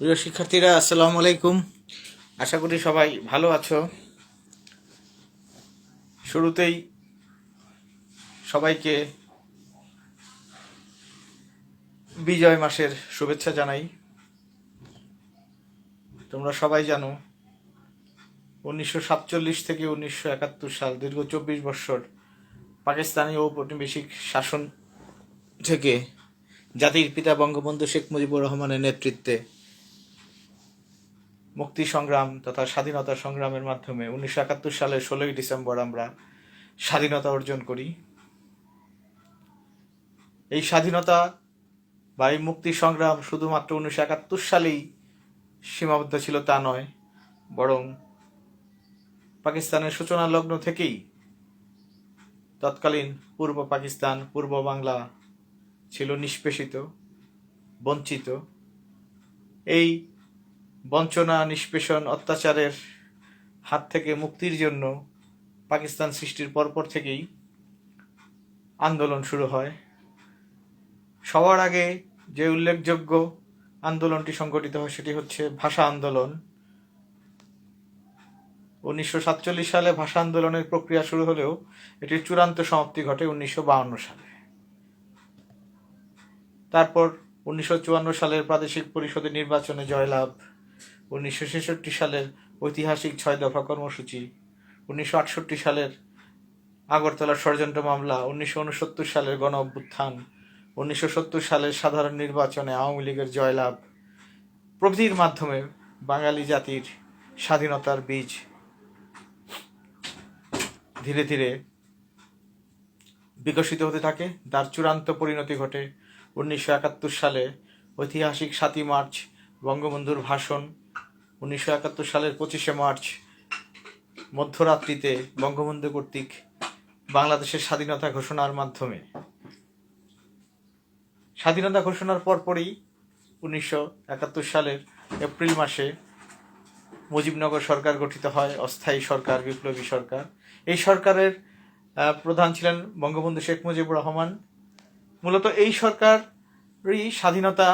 প্রিয় শিক্ষার্থীরা, আসসালামু আলাইকুম। আশা করি সবাই ভালো আছো। শুরুতেই সবাইকে বিজয় মাসের শুভেচ্ছা জানাই। তোমরা সবাই জানো, উনিশশো সাতচল্লিশ থেকে উনিশশো একাত্তর সাল দীর্ঘ চব্বিশ বৎসর পাকিস্তানি ঔপনিবেশিক শাসন থেকে জাতির পিতা বঙ্গবন্ধু শেখ মুজিবুর রহমানের নেতৃত্বে মুক্তি সংগ্রাম তথা স্বাধীনতা সংগ্রামের মাধ্যমে উনিশশো একাত্তর সালের ষোলোই ডিসেম্বর আমরা স্বাধীনতা অর্জন করি। এই স্বাধীনতা বা এই মুক্তি সংগ্রাম শুধুমাত্র উনিশশো একাত্তর সালেই সীমাবদ্ধ ছিল তা নয়, বরং পাকিস্তানের সূচনা লগ্ন থেকেই তৎকালীন পূর্ব পাকিস্তান, পূর্ব বাংলা ছিল নিষ্পেষিত, বঞ্চিত। এই বঞ্চনা, নিষ্পেষণ, অত্যাচারের হাত থেকে মুক্তির জন্য পাকিস্তান সৃষ্টির পরপর থেকেই আন্দোলন শুরু হয়। সবার আগে যে উল্লেখযোগ্য আন্দোলনটি সংগঠিত হয় সেটি হচ্ছে ভাষা আন্দোলন। উনিশশো সাতচল্লিশ সালে ভাষা আন্দোলনের প্রক্রিয়া শুরু হলেও এটির চূড়ান্ত সমাপ্তি ঘটে উনিশশো বাউন্ন সালে। তারপর উনিশশো চুয়ান্ন সালের প্রাদেশিক পরিষদের নির্বাচনে জয়লাভ। উনিশশো ছেষট্টি সালের ঐতিহাসিক ছয় দফা কর্মসূচি, উনিশশো আটষট্টি সালের আগরতলা ষড়যন্ত্র মামলা, উনিশশো উনসত্তর সালের গণ অভ্যুত্থান উনিশশো সত্তর সালের সাধারণ নির্বাচনে আওয়ামী লীগের জয়লাভ। প্রভৃতির মাধ্যমে বাঙালি জাতির স্বাধীনতার বীজ। ধীরে ধীরে বিকশিত হতে থাকে, তার চূড়ান্ত পরিণতি ঘটে উনিশশো একাত্তর সালে ঐতিহাসিক সাতই মার্চ বঙ্গবন্ধুর ভাষণ। উনিশশো একাত্তর সালের পঁচিশে মার্চ, মধ্যরাত্রিতে বঙ্গবন্ধু কর্তৃক বাংলাদেশের স্বাধীনতা ঘোষণার মাধ্যমে। স্বাধীনতা ঘোষণার পরপরই উনিশশো একাত্তর সালের এপ্রিল মাসে মুজিবনগর সরকার গঠিত হয়, অস্থায়ী সরকার, বিপ্লবী সরকার। এই সরকারের প্রধান ছিলেন বঙ্গবন্ধু শেখ মুজিবুর রহমান। মূলত এই সরকারই স্বাধীনতা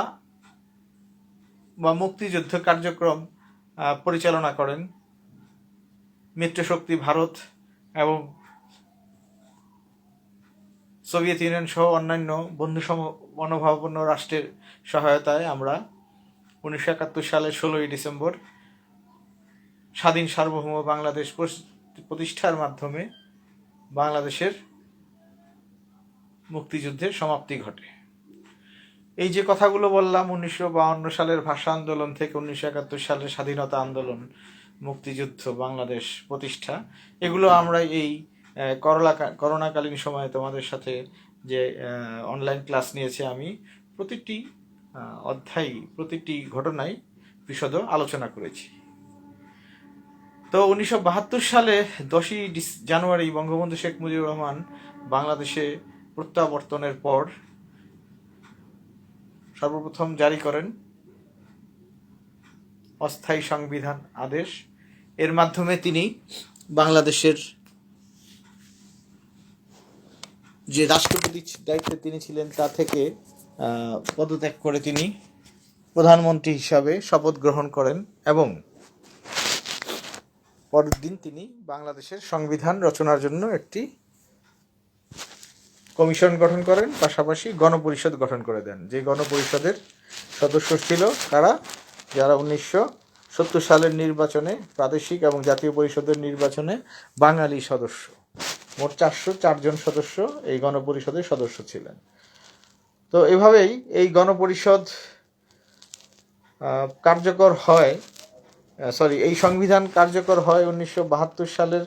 বা মুক্তিযুদ্ধ কার্যক্রম পরিচালনা করেন মিত্রশক্তি ভারত এবং সোভিয়েত ইউনিয়ন সহ অন্যান্য বন্ধু সম মনোভাবাপন্ন রাষ্ট্রের সহায়তায় আমরা উনিশশো একাত্তর সালের ষোলোই ডিসেম্বর স্বাধীন সার্বভৌম বাংলাদেশ প্রতিষ্ঠার মাধ্যমে বাংলাদেশের মুক্তিযুদ্ধের সমাপ্তি ঘটে। এই যে কথাগুলো বললাম, উনিশশো বাউন্ন সালের ভাষা আন্দোলন থেকে উনিশশো একাত্তর সালের স্বাধীনতা আন্দোলন, মুক্তিযুদ্ধ, বাংলাদেশ প্রতিষ্ঠা, এগুলো আমরা এই করলা করোনাকালীন সময়ে তোমাদের সাথে যে অনলাইন ক্লাস নিয়েছি আমি, প্রতিটি অধ্যায়, প্রতিটি ঘটনায় বিশদ আলোচনা করেছি। তো উনিশশো বাহাত্তর সালে দশই জানুয়ারি বঙ্গবন্ধু শেখ মুজিবুর রহমান বাংলাদেশে প্রত্যাবর্তনের পর সর্বপ্রথম জারি করেন অস্থায়ী সংবিধান আদেশ। এর মাধ্যমে তিনি বাংলাদেশের যে রাষ্ট্রপতি দায়িত্বে তিনি ছিলেন, তা থেকে পদত্যাগ করে তিনি প্রধানমন্ত্রী হিসাবে শপথ গ্রহণ করেন এবং পরের দিন তিনি বাংলাদেশের সংবিধান রচনার জন্য একটি কমিশন গঠন করেন, পাশাপাশি গণপরিষদ গঠন করে দেন। যে গণপরিষদের সদস্য ছিল তারা, যারা উনিশশো সত্তর সালের নির্বাচনে প্রাদেশিক এবং জাতীয় পরিষদের নির্বাচনে বাঙালি সদস্য, মোট চারশো চারজন সদস্য এই গণপরিষদের সদস্য ছিলেন। তো এভাবেই এই গণপরিষদ কার্যকর হয় সরি এই সংবিধান কার্যকর হয় উনিশশো বাহাত্তর সালের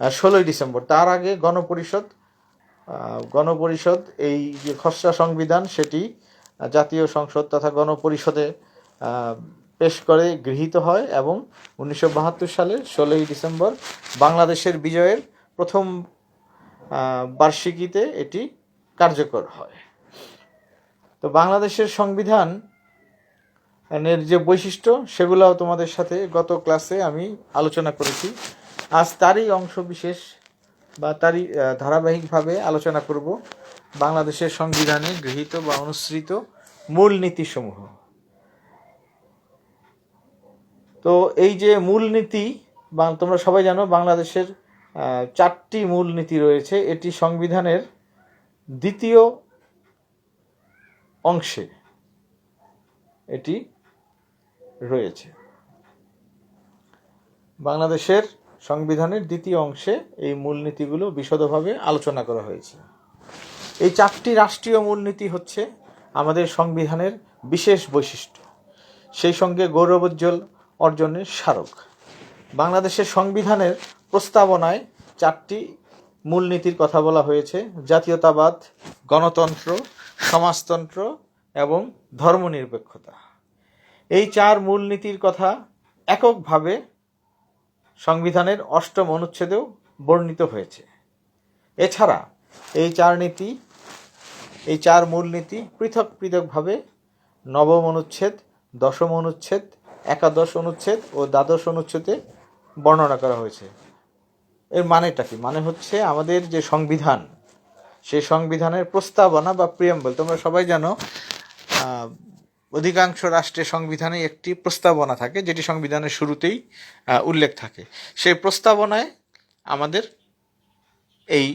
ষোলোই ডিসেম্বর। তার আগে গণপরিষদ গণপরিষদ, এই যে খসড়া সংবিধান সেটি জাতীয় সংসদ তথা গণপরিষদে পেশ করে, গৃহীত হয় এবং উনিশশো বাহাত্তর সালের ষোলোই ডিসেম্বর বাংলাদেশের বিজয়ের প্রথম বার্ষিকীতে এটি কার্যকর হয়। তো বাংলাদেশের সংবিধান, এর যে বৈশিষ্ট্য, সেগুলোও তোমাদের সাথে গত ক্লাসে আমি আলোচনা করেছি। আজ তারই অংশ বিশেষ বা তারই ধারাবাহিকভাবে আলোচনা করব বাংলাদেশের সংবিধানে গৃহীত বা অনুসৃত মূল নীতিসমূহ তো এই যে মূলনীতি তোমরা সবাই জানো বাংলাদেশের চারটি মূলনীতি রয়েছে। এটি সংবিধানের দ্বিতীয় অংশে এটি রয়েছে। বাংলাদেশের সংবিধানের দ্বিতীয় অংশে এই মূলনীতিগুলো বিশদভাবে আলোচনা করা হয়েছে। এই চারটি রাষ্ট্রীয় মূলনীতি হচ্ছে আমাদের সংবিধানের বিশেষ বৈশিষ্ট্য, সেই সঙ্গে গৌরবোজ্জ্বল অর্জনের স্মারক। বাংলাদেশের সংবিধানের প্রস্তাবনায় চারটি মূলনীতির কথা বলা হয়েছে, জাতীয়তাবাদ, গণতন্ত্র, সমাজতন্ত্র এবং ধর্মনিরপেক্ষতা। এই চার মূলনীতির কথা এককভাবে সংবিধানের অষ্টম অনুচ্ছেদেও বর্ণিত হয়েছে। এছাড়া এই চার নীতি, এই চার মূলনীতি পৃথক পৃথকভাবে নবম অনুচ্ছেদ, দশম অনুচ্ছেদ, একাদশ অনুচ্ছেদ ও দ্বাদশ অনুচ্ছেদে বর্ণনা করা হয়েছে। এর মানেটা কি? মানে হচ্ছে আমাদের যে সংবিধান, সেই সংবিধানের প্রস্তাবনা বা প্রিয়াম্বল, তোমরা সবাই জানো অধিকাংশ রাষ্ট্রের সংবিধানে একটি প্রস্তাবনা থাকে, যেটি সংবিধানের শুরুতেই উল্লেখ থাকে। সেই প্রস্তাবনায় আমাদের এই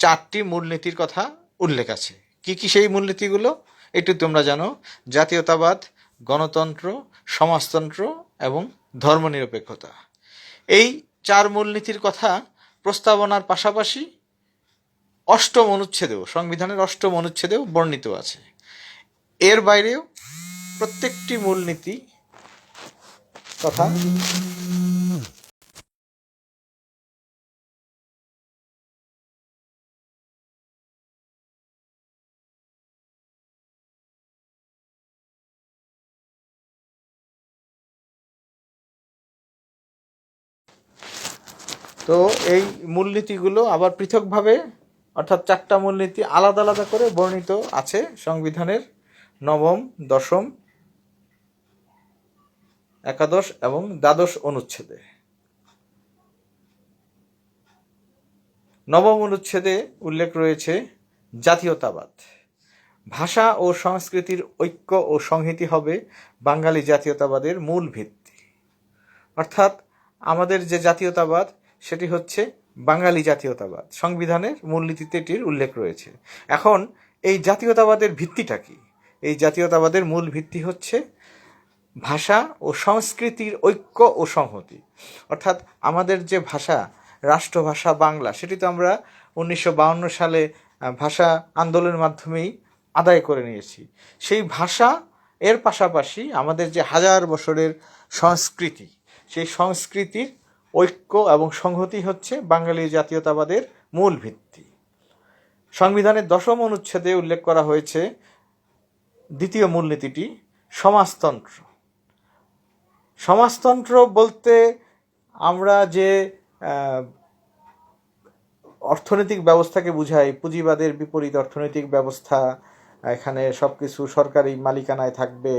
চারটি মূলনীতির কথা উল্লেখ আছে। কি কি সেই মূলনীতিগুলো? একটু তোমরা জানো, জাতীয়তাবাদ, গণতন্ত্র, সমাজতন্ত্র এবং ধর্মনিরপেক্ষতা। এই চার মূলনীতির কথা প্রস্তাবনার পাশাপাশি অষ্টম অনুচ্ছেদেও, সংবিধানের অষ্টম অনুচ্ছেদেও বর্ণিত আছে। এর বাইরেও প্রত্যেকটি মূলনীতি কথা তো এই মূলনীতিগুলো আবার পৃথকভাবে, অর্থাৎ চারটা মূলনীতি আলাদা আলাদা করে বর্ণিত আছে সংবিধানের নবম, দশম একাদশ এবং দ্বাদশ অনুচ্ছেদে। নবম অনুচ্ছেদে উল্লেখ রয়েছে জাতীয়তাবাদ। ভাষা ও সংস্কৃতির ঐক্য ও সংহতি হবে বাঙালি জাতীয়তাবাদের মূল ভিত্তি। অর্থাৎ আমাদের যে জাতীয়তাবাদ, সেটি হচ্ছে বাঙালি জাতীয়তাবাদ। সংবিধানের মূলনীতিতে এটির উল্লেখ রয়েছে। এখন এই জাতীয়তাবাদের ভিত্তিটা কি? এই জাতীয়তাবাদের মূল ভিত্তি হচ্ছে ভাষা ও সংস্কৃতির ঐক্য ও সংহতি। অর্থাৎ আমাদের যে ভাষা, রাষ্ট্রভাষা বাংলা, সেটি তো আমরা উনিশশো সালে ভাষা আন্দোলনের মাধ্যমেই আদায় করে নিয়েছি। সেই ভাষা এর পাশাপাশি আমাদের যে হাজার বছরের সংস্কৃতি, সেই সংস্কৃতির ঐক্য এবং সংহতি হচ্ছে বাঙালি জাতীয়তাবাদের মূল ভিত্তি। সংবিধানের দশম অনুচ্ছেদে উল্লেখ করা হয়েছে দ্বিতীয় মূলনীতিটি সমাজতন্ত্র। সমাজতন্ত্র বলতে আমরা যে অর্থনৈতিক ব্যবস্থাকে বুঝাই, পুঁজিবাদের বিপরীত অর্থনৈতিক ব্যবস্থা, এখানে সব কিছু সরকারি মালিকানায় থাকবে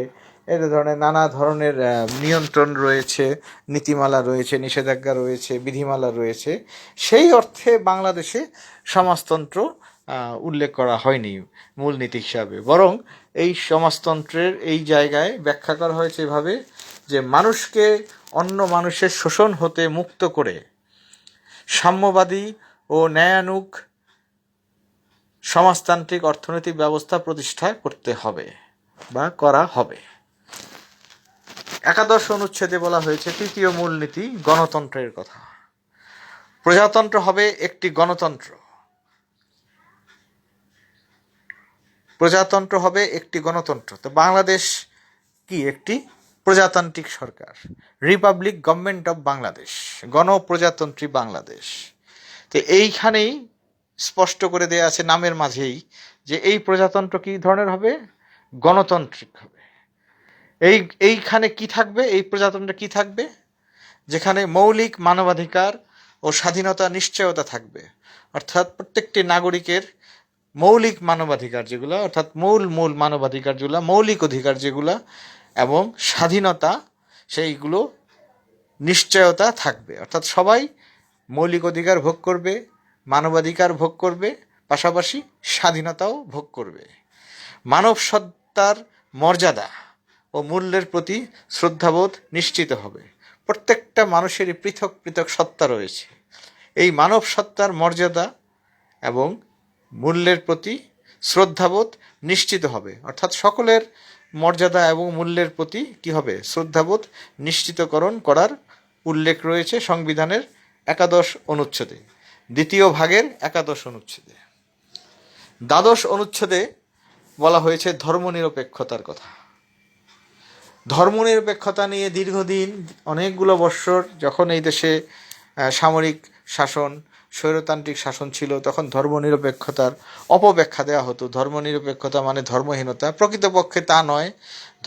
এর ধরনের নানা ধরনের নিয়ন্ত্রণ রয়েছে, নীতিমালা রয়েছে, নিষেধাজ্ঞা রয়েছে, বিধিমালা রয়েছে, সেই অর্থে বাংলাদেশে সমাজতন্ত্র উল্লেখ করা হয়নি মূলনীতি হিসাবে। বরং এই সমাজতন্ত্রের এই জায়গায় ব্যাখ্যা করা হয়েছে এভাবে যে মানুষকে অন্য মানুষের শোষণ হতে মুক্ত করে সাম্যবাদী ও ন্যায়ানুক সমাজতান্ত্রিক অর্থনৈতিক ব্যবস্থা প্রতিষ্ঠা করতে হবে বা করা হবে। একাদশ অনুচ্ছেদে বলা হয়েছে, তৃতীয় মূলনীতি গণতন্ত্রের কথা। প্রজাতন্ত্র হবে একটি গণতন্ত্র। প্রজাতন্ত্র হবে একটি গণতন্ত্র। তো বাংলাদেশ কি একটি প্রজাতান্ত্রিক সরকার রিপাবলিক গভর্নমেন্ট অফ বাংলাদেশ গণপ্রজাতন্ত্রী বাংলাদেশ। তো এইখানেই স্পষ্ট করে দেয়া আছে নামের মাঝেই যে এই প্রজাতন্ত্র কী ধরনের হবে? গণতান্ত্রিক হবে। এই, এইখানে কি থাকবে? এই প্রজাতন্ত্রে কি থাকবে? যেখানে মৌলিক মানবাধিকার ও স্বাধীনতা নিশ্চয়তা থাকবে। অর্থাৎ প্রত্যেকটি নাগরিকের মৌলিক মানবাধিকার যেগুলো, অর্থাৎ মূল মূল মানবাধিকার যেগুলো, মৌলিক অধিকার যেগুলো এবং স্বাধীনতা, সেইগুলো নিশ্চয়তা থাকবে। অর্থাৎ সবাই মৌলিক অধিকার ভোগ করবে, মানবাধিকার ভোগ করবে, পাশাপাশি স্বাধীনতাও ভোগ করবে। মানব সত্তার মর্যাদা ও মূল্যের প্রতি শ্রদ্ধাবোধ নিশ্চিত হবে। প্রত্যেকটা মানুষেরই পৃথক পৃথক সত্তা রয়েছে। এই মানব সত্তার মর্যাদা এবং মূল্যের প্রতি শ্রদ্ধাবোধ নিশ্চিত হবে। অর্থাৎ সকলের মর্যাদা এবং মূল্যের প্রতি কি হবে? শ্রদ্ধাবোধ নিশ্চিতকরণ করার উল্লেখ রয়েছে সংবিধানের একাদশ অনুচ্ছেদে। দ্বিতীয় ভাগের একাদশ অনুচ্ছেদে। দ্বাদশ অনুচ্ছেদে বলা হয়েছে ধর্মনিরপেক্ষতার কথা। ধর্মনিরপেক্ষতা নিয়ে দীর্ঘদিন, অনেকগুলো বৎসর যখন এই দেশে সামরিক শাসন স্বৈরতান্ত্রিক শাসন ছিল, তখন ধর্মনিরপেক্ষতার অপব্যাখ্যা দেওয়া হতো। ধর্মনিরপেক্ষতা মানে ধর্মহীনতা। প্রকৃতপক্ষে তা নয়।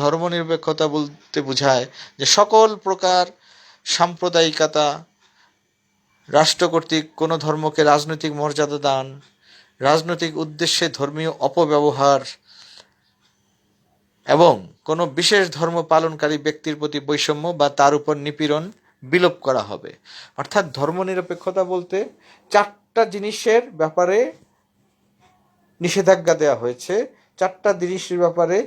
ধর্মনিরপেক্ষতা বলতে বোঝায় যে সকল প্রকার সাম্প্রদায়িকতা, রাষ্ট্র কর্তৃক কোনো ধর্মকে রাজনৈতিক মর্যাদা দান, রাজনৈতিক উদ্দেশ্যে ধর্মীয় অপব্যবহার, এবং কোনো বিশেষ ধর্ম পালনকারী ব্যক্তির প্রতি বৈষম্য বা তার উপর নিপীড়ন বিলোপ করা হবে। অর্থাৎ ধর্মনিরপেক্ষতা বলতে চারটা জিনিসের ব্যাপারে নিষেধাজ্ঞা দেওয়া হয়েছে, চারটা জিনিসের ব্যাপারে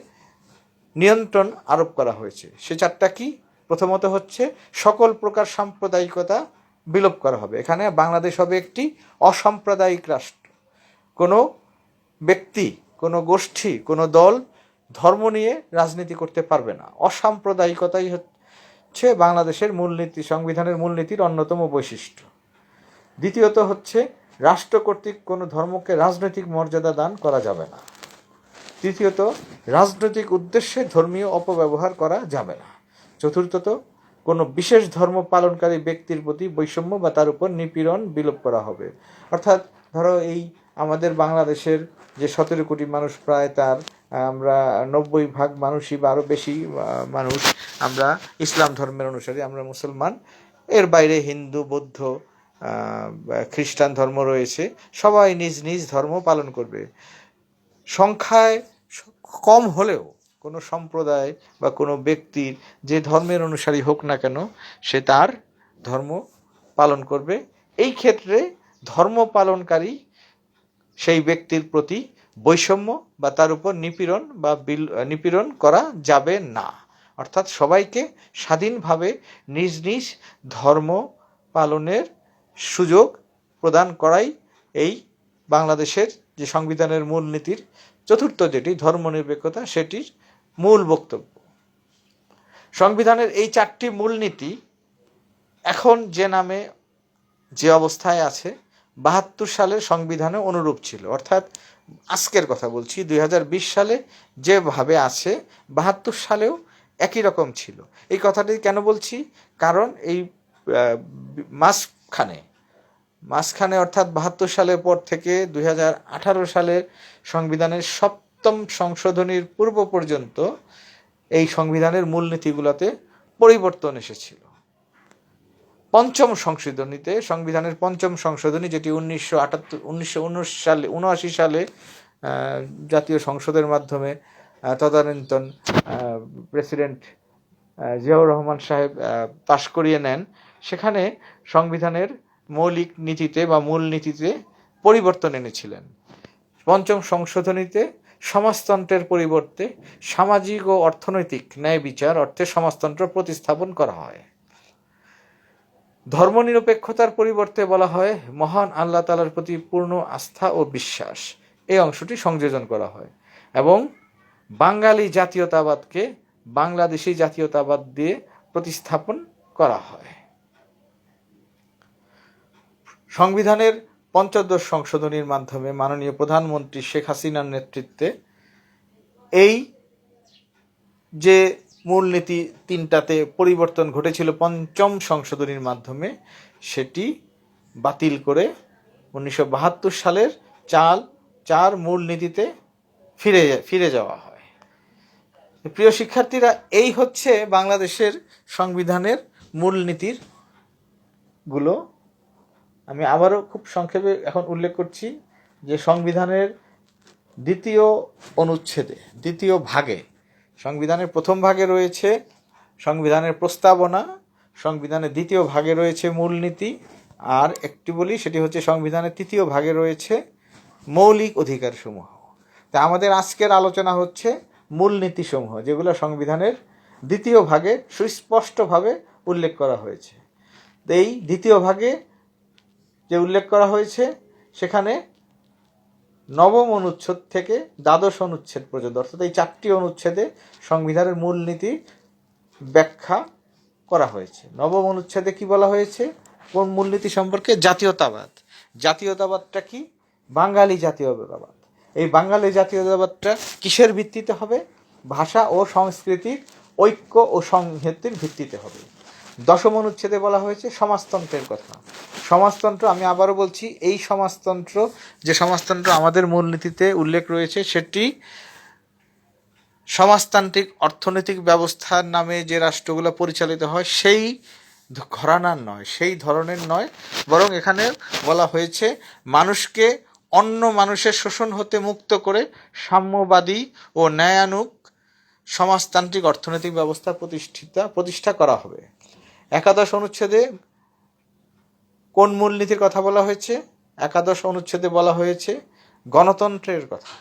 নিয়ন্ত্রণ আরোপ করা হয়েছে। সে চারটা কি? প্রথমত হচ্ছে সকল প্রকার সাম্প্রদায়িকতা বিলোপ করা হবে। এখানে বাংলাদেশ হবে একটি অসাম্প্রদায়িক রাষ্ট্র। কোনো ব্যক্তি, কোনো গোষ্ঠী, কোনো দল ধর্ম নিয়ে রাজনীতি করতে পারবে না। অসাম্প্রদায়িকতাই হচ্ছে বাংলাদেশের মূলনীতি, সংবিধানের মূলনীতির অন্যতম বৈশিষ্ট্য। দ্বিতীয়ত হচ্ছে, রাষ্ট্র কর্তৃক কোনো ধর্মকে রাজনৈতিক মর্যাদা দান করা যাবে না। তৃতীয়ত, রাজনৈতিক উদ্দেশ্যে ধর্মীয় অপব্যবহার করা যাবে না। চতুর্থত, কোনো বিশেষ ধর্ম পালনকারী ব্যক্তির প্রতি বৈষম্য বা তার উপর নিপীড়ন বিলোপ করা হবে। অর্থাৎ, ধরো এই আমাদের বাংলাদেশের যে সতেরো কোটি মানুষ প্রায় তার আমরা নব্বই ভাগ মানুষই বা আরও বেশি মানুষ আমরা ইসলাম ধর্মের অনুসারী, আমরা মুসলমান। এর বাইরে হিন্দু, বৌদ্ধ খ্রিস্টান ধর্ম রয়েছে। সবাই নিজ নিজ ধর্ম পালন করবে। সংখ্যায় কম হলেও কোনো সম্প্রদায় বা কোনো ব্যক্তির যে ধর্মের অনুসারী হোক না কেন, সে তার ধর্ম পালন করবে। এই ক্ষেত্রে ধর্ম পালনকারী সেই ব্যক্তির প্রতি বৈষম্য বা তার উপর নিপীড়ন বা বিল নিপীড়ন করা যাবে না। অর্থাৎ সবাইকে স্বাধীনভাবে নিজ নিজ ধর্ম পালনের সুযোগ প্রদান করাই এই বাংলাদেশের যে সংবিধানের মূলনীতির চতুর্থ যেটি, ধর্মনিরপেক্ষতা, সেটির মূল বক্তব্য। সংবিধানের এই চারটি মূলনীতি এখন যে নামে যে অবস্থায় আছে, বাহাত্তর সালের সংবিধানে অনুরূপ ছিল। অর্থাৎ আজকের কথা বলছি দুই হাজার বিশ সালে যেভাবে আছে বাহাত্তর সালেও একই রকম ছিল। এই কথাটি কেন বলছি? কারণ এই আহ, মাঝখানে মাঝখানে অর্থাৎ বাহাত্তর সালের পর থেকে দু হাজার আঠারো সালের সংবিধানের সপ্তম সংশোধনীর পূর্ব পর্যন্ত এই সংবিধানের মূলনীতিগুলোতে পরিবর্তন এসেছিল। পঞ্চম সংশোধনীতে সংবিধানের পঞ্চম সংশোধনী, যেটি উনিশশো আটাত্তর, উনিশশো উনিশ সালে, উনআশি সালে জাতীয় সংসদের মাধ্যমে তদানীন্তন প্রেসিডেন্ট জিয়াউর রহমান সাহেব পাশ করিয়ে নেন। সেখানে সংবিধানের মৌলিক নীতিতে বা মূল নীতিতে পরিবর্তন এনেছিলেন। পঞ্চম সংশোধনীতে সমাজতন্ত্রের পরিবর্তে সামাজিক ও অর্থনৈতিক ন্যায় বিচার অর্থে সমাজতন্ত্র প্রতিস্থাপন করা হয়। ধর্মনিরপেক্ষতার পরিবর্তে বলা হয়, মহান আল্লাহ তালার প্রতি পূর্ণ আস্থা ও বিশ্বাস। এই অংশটি সংযোজন করা হয়। এবং বাঙালি জাতীয়তাবাদকে বাংলাদেশি জাতীয়তাবাদ দিয়ে প্রতিস্থাপন করা হয়। সংবিধানের পঞ্চদশ সংশোধনীর মাধ্যমে মাননীয় প্রধানমন্ত্রী শেখ হাসিনার নেতৃত্বে এই যে মূলনীতি তিনটাতে পরিবর্তন ঘটেছিল পঞ্চম সংশোধনীর মাধ্যমে। সেটি বাতিল করে উনিশশো বাহাত্তর সালের চাল চার মূলনীতিতে ফিরে ফিরে যাওয়া হয়। প্রিয় শিক্ষার্থীরা, এই হচ্ছে বাংলাদেশের সংবিধানের মূলনীতিরগুলো। আমি আবারও খুব সংক্ষেপে এখন উল্লেখ করছি যে সংবিধানের দ্বিতীয় অনুচ্ছেদে, দ্বিতীয় ভাগে সংবিধানের প্রথম ভাগে রয়েছে সংবিধানের প্রস্তাবনা, সংবিধানের দ্বিতীয় ভাগে রয়েছে মূলনীতি, আর একটি বলি সেটি হচ্ছে সংবিধানের তৃতীয় ভাগে রয়েছে মৌলিক অধিকারসমূহ। তা আমাদের আজকের আলোচনা হচ্ছে মূলনীতিসমূহ, যেগুলো সংবিধানের দ্বিতীয় ভাগে সুস্পষ্টভাবে উল্লেখ করা হয়েছে। এই দ্বিতীয় ভাগে যে উল্লেখ করা হয়েছে, সেখানে নবম অনুচ্ছেদ থেকে দ্বাদশ অনুচ্ছেদ পর্যন্ত, অর্থাৎ এই চারটি অনুচ্ছেদে সংবিধানের মূলনীতি ব্যাখ্যা করা হয়েছে। নবম অনুচ্ছেদে কি বলা হয়েছে? কোন মূলনীতি সম্পর্কে? জাতীয়তাবাদ। জাতীয়তাবাদটা কি? বাঙালি জাতীয়তাবাদ। এই বাঙালি জাতীয়তাবাদটা কিসের ভিত্তিতে হবে? ভাষা ও সংস্কৃতির ঐক্য ও সংহতির ভিত্তিতে হবে। দশম অনুচ্ছেদে বলা হয়েছে সমাজতন্ত্রের কথা। সমাজতন্ত্র, আমি আবারও বলছি, এই সমাজতন্ত্র, যে সমাজতন্ত্র আমাদের মূলনীতিতে উল্লেখ রয়েছে, সেটি সমাজতান্ত্রিক অর্থনৈতিক ব্যবস্থার নামে যে রাষ্ট্রগুলো পরিচালিত হয়, সেই ঘরানার নয়, সেই ধরনের নয়। বরং এখানে বলা হয়েছে, মানুষকে অন্য মানুষের শোষণ হতে মুক্ত করে সাম্যবাদী ও ন্যায়ানুক সমাজতান্ত্রিক অর্থনৈতিক ব্যবস্থা প্রতিষ্ঠিতা, প্রতিষ্ঠা করা হবে। একাদশ অনুচ্ছেদে কোন মূলনীতির কথা বলা হয়েছে? একাদশ অনুচ্ছেদে বলা হয়েছে গণতন্ত্রের কথা।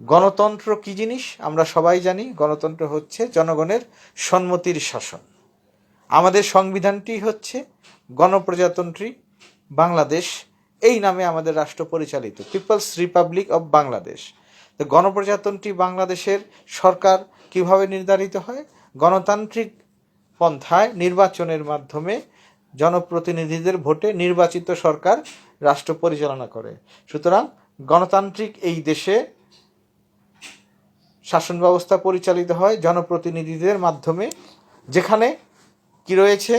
গণতন্ত্র কি জিনিস? আমরা সবাই জানি গণতন্ত্র হচ্ছে জনগণের সম্মতির শাসন। আমাদের সংবিধানটি হচ্ছে গণপ্রজাতন্ত্রী বাংলাদেশ। এই নামে আমাদের রাষ্ট্র পরিচালিত। People's republic of Bangladesh. তো গণপ্রজাতন্ত্রী বাংলাদেশের সরকার কীভাবে নির্ধারিত হয়? গণতান্ত্রিক পন্থায় নির্বাচনের মাধ্যমে জনপ্রতিনিধিদের ভোটে নির্বাচিত সরকার রাষ্ট্র পরিচালনা করে। সুতরাং গণতান্ত্রিক এই দেশে শাসন ব্যবস্থা পরিচালিত হয় জনপ্রতিনিধিদের মাধ্যমে, যেখানে কি রয়েছে?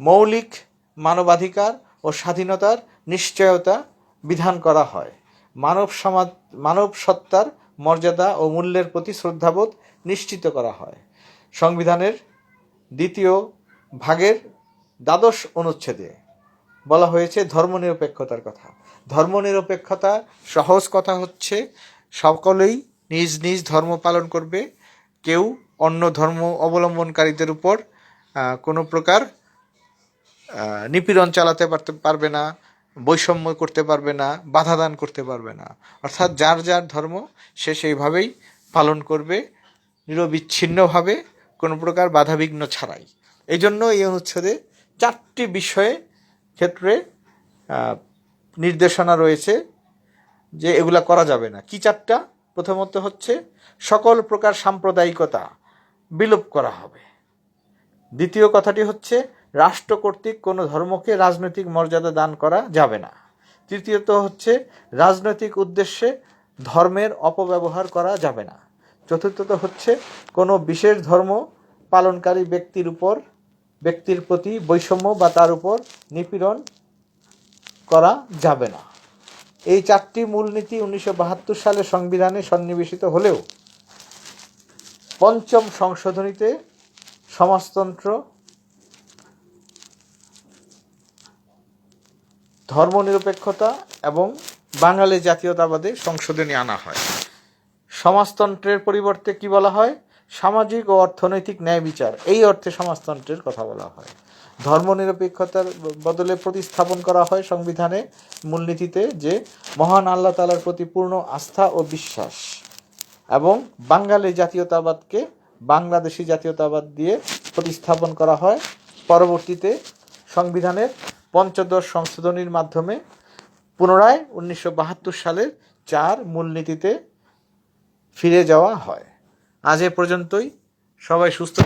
মৌলিক মানবাধিকার ও স্বাধীনতার নিশ্চয়তা বিধান করা হয়। মানব সমাজ, মানব সত্তার মর্যাদা ও মূল্যের প্রতি শ্রদ্ধাবোধ নিশ্চিত করা হয়। সংবিধানের দ্বিতীয় ভাগের দ্বাদশ অনুচ্ছেদে বলা হয়েছে ধর্মনিরপেক্ষতার কথা। ধর্মনিরপেক্ষতা সহজ কথা হচ্ছে, সকলেই নিজ নিজ ধর্ম পালন করবে। কেউ অন্য ধর্ম অবলম্বনকারীদের উপর কোনো প্রকার নিপীড়ন চালাতে পারতে পারবে না, বৈষম্য করতে পারবে না, বাধা দান করতে পারবে না। অর্থাৎ যার যার ধর্ম সে সেইভাবেই পালন করবে, নিরবিচ্ছিন্নভাবে, কোনো প্রকার বাধাবিঘ্ন ছাড়াই। এই জন্য এই অনুচ্ছেদে চারটি বিষয়ে ক্ষেত্রে নির্দেশনা রয়েছে যে এগুলা করা যাবে না। কি চারটা? প্রথমত হচ্ছে সকল প্রকার সাম্প্রদায়িকতা বিলোপ করা হবে। দ্বিতীয় কথাটি হচ্ছে রাষ্ট্র কর্তৃক কোনো ধর্মকে রাজনৈতিক মর্যাদা দান করা যাবে না। তৃতীয়ত হচ্ছে রাজনৈতিক উদ্দেশ্যে ধর্মের অপব্যবহার করা যাবে না। চতুর্থত হচ্ছে কোনো বিশেষ ধর্ম পালনকারী ব্যক্তির উপর ব্যক্তির প্রতি বৈষম্য বা তার উপর নিপীড়ন করা যাবে না। এই চারটি মূলনীতি উনিশশো বাহাত্তর সালে সংবিধানে সন্নিবেশিত হলেও পঞ্চম সংশোধনীতে সমাজতন্ত্র, ধর্মনিরপেক্ষতা এবং বাঙালি জাতীয়তাবাদে সংশোধনী আনা হয়। সমাজতন্ত্রের পরিবর্তে কি বলা হয়? সামাজিক ও অর্থনৈতিক ন্যায় বিচার, এই অর্থে সমাজতন্ত্রের কথা বলা হয়। ধর্মনিরপেক্ষতার বদলে প্রতিস্থাপন করা হয় সংবিধানে মূলনীতিতে যে মহান আল্লাহ তালার প্রতি পূর্ণ আস্থা ও বিশ্বাস এবং বাঙালি জাতীয়তাবাদকে বাংলাদেশি জাতীয়তাবাদ দিয়ে প্রতিস্থাপন করা হয়। পরবর্তীতে সংবিধানের পঞ্চদশ সংশোধনীর মাধ্যমে পুনরায় উনিশশো বাহাত্তর সালের চার মূলনীতিতে ফিরে যাওয়া হয়। আজ এ পর্যন্তই। সবাই সুস্থ